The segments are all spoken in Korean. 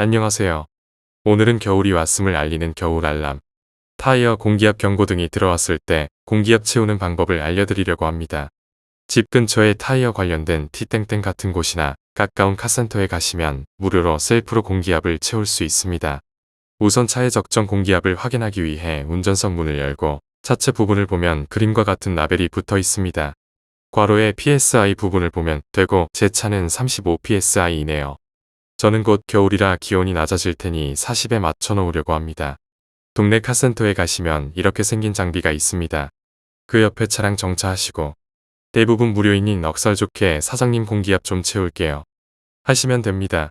안녕하세요. 오늘은 겨울이 왔음을 알리는 겨울 알람. 타이어 공기압 경고등이 들어왔을 때 공기압 채우는 방법을 알려드리려고 합니다. 집 근처에 타이어 관련된 티땡땡 같은 곳이나 가까운 카센터에 가시면 무료로 셀프로 공기압을 채울 수 있습니다. 우선 차의 적정 공기압을 확인하기 위해 운전석 문을 열고 차체 부분을 보면 그림과 같은 라벨이 붙어 있습니다. 괄호에 PSI 부분을 보면 되고 제 차는 35 PSI이네요. 저는 곧 겨울이라 기온이 낮아질 테니 40에 맞춰 놓으려고 합니다. 동네 카센터에 가시면 이렇게 생긴 장비가 있습니다. 그 옆에 차량 정차하시고 대부분 무료이니 넉살 좋게 사장님 공기압 좀 채울게요. 하시면 됩니다.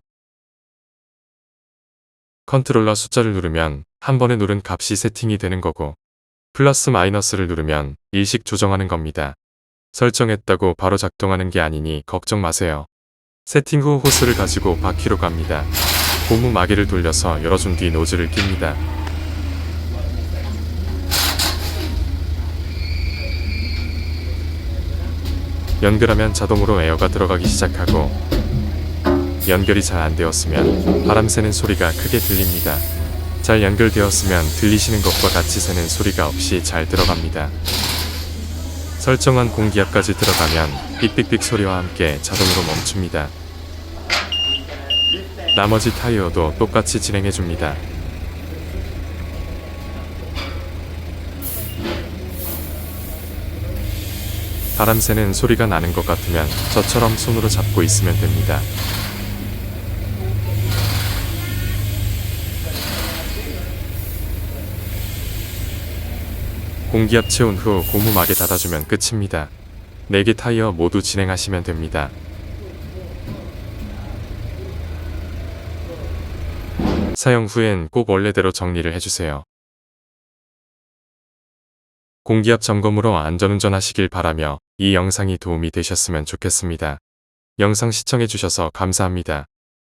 컨트롤러 숫자를 누르면 한 번에 누른 값이 세팅이 되는 거고 플러스 마이너스를 누르면 일식 조정하는 겁니다. 설정했다고 바로 작동하는 게 아니니 걱정 마세요. 세팅 후 호스를 가지고 바퀴로 갑니다. 고무 마개를 돌려서 열어준 뒤 노즐을 낍니다. 연결하면 자동으로 에어가 들어가기 시작하고 연결이 잘 안 되었으면 바람 새는 소리가 크게 들립니다. 잘 연결되었으면 들리시는 것과 같이 새는 소리가 없이 잘 들어갑니다. 설정한 공기압까지 들어가면 삑삑삑 소리와 함께 자동으로 멈춥니다. 나머지 타이어도 똑같이 진행해 줍니다. 바람 새는 소리가 나는 것 같으면 저처럼 손으로 잡고 있으면 됩니다. 공기압 채운 후 고무막에 닫아주면 끝입니다. 4개 타이어 모두 진행하시면 됩니다. 사용 후엔 꼭 원래대로 정리를 해주세요. 공기압 점검으로 안전운전 하시길 바라며 이 영상이 도움이 되셨으면 좋겠습니다. 영상 시청해주셔서 감사합니다.